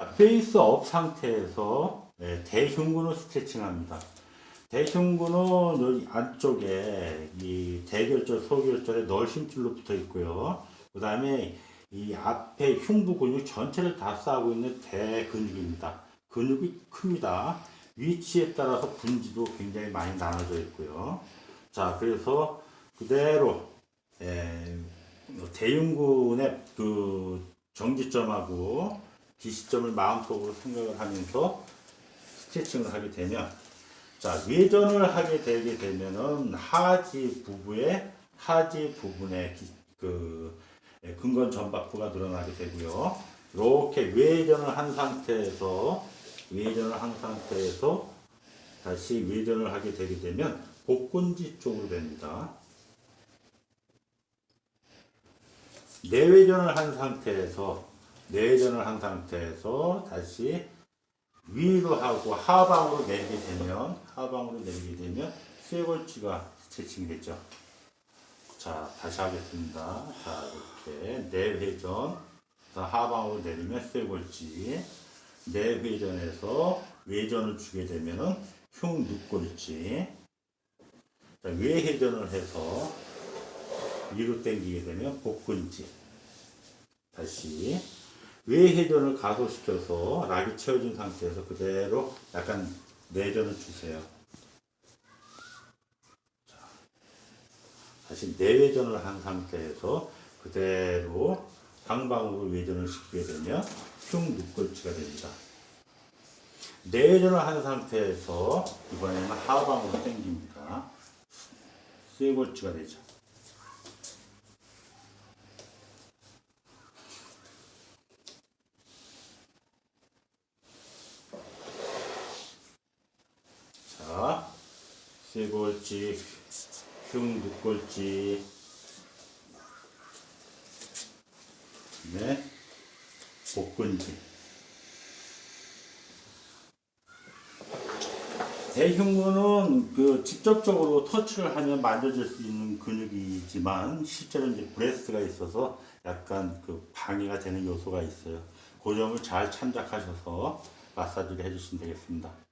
자, 페이스업 상태에서 네, 대흉근을 스트레칭합니다. 대흉근은 여기 안쪽에 이 대결절, 소결절에 널심줄로 붙어 있고요. 그 다음에 이 앞에 흉부 근육 전체를 다 싸고 있는 대근육입니다. 근육이 큽니다. 위치에 따라서 분지도 굉장히 많이 나눠져 있고요. 자, 그래서 그대로 에, 대흉근의 그 정지점하고 기시점을 마음속으로 생각을 하면서 스트레칭을 하게 되면 자 외전을 하게 되게 되면은 하지 부부의 하지 부분의 기, 그 예, 근건 전박부가 늘어나게 되고요. 이렇게 외전을 한 상태에서 외전을 한 상태에서 다시 외전을 하게 되게 되면 복근지 쪽으로 됩니다. 내외전을 한 상태에서 내외전을 한 상태에서 다시 위로 하고 하방으로 내리게 되면 하방으로 내리게 되면 쇄골지가 스트레칭이 되죠. 자 다시 하겠습니다. 자 이렇게 내회전. 하방으로 내리면 쇄골지 내회전에서 외전을 주게 되면은 자, 외회전을 해서 위로 당기게 되면 복근지 다시 외회전을 가속시켜서 락이 채워진 상태에서 그대로 약간 내전을 주세요. 자, 다시 내외전을 한 상태에서 그대로 상방으로 외전을 시키게 되면 흉늑골치가 됩니다. 내외전을 한 상태에서 이번에는 하방으로 당깁니다. 쇠골치가 되죠. 자, 쇠골지, 흉늑골지, 네, 복근지. 대흉근은 그 직접적으로 터치를 하면 만져질 수 있는 근육이지만 실제로 이제 브레스가 있어서 약간 그 방해가 되는 요소가 있어요. 그 점을 잘 참작하셔서 마사지를 해주시면 되겠습니다.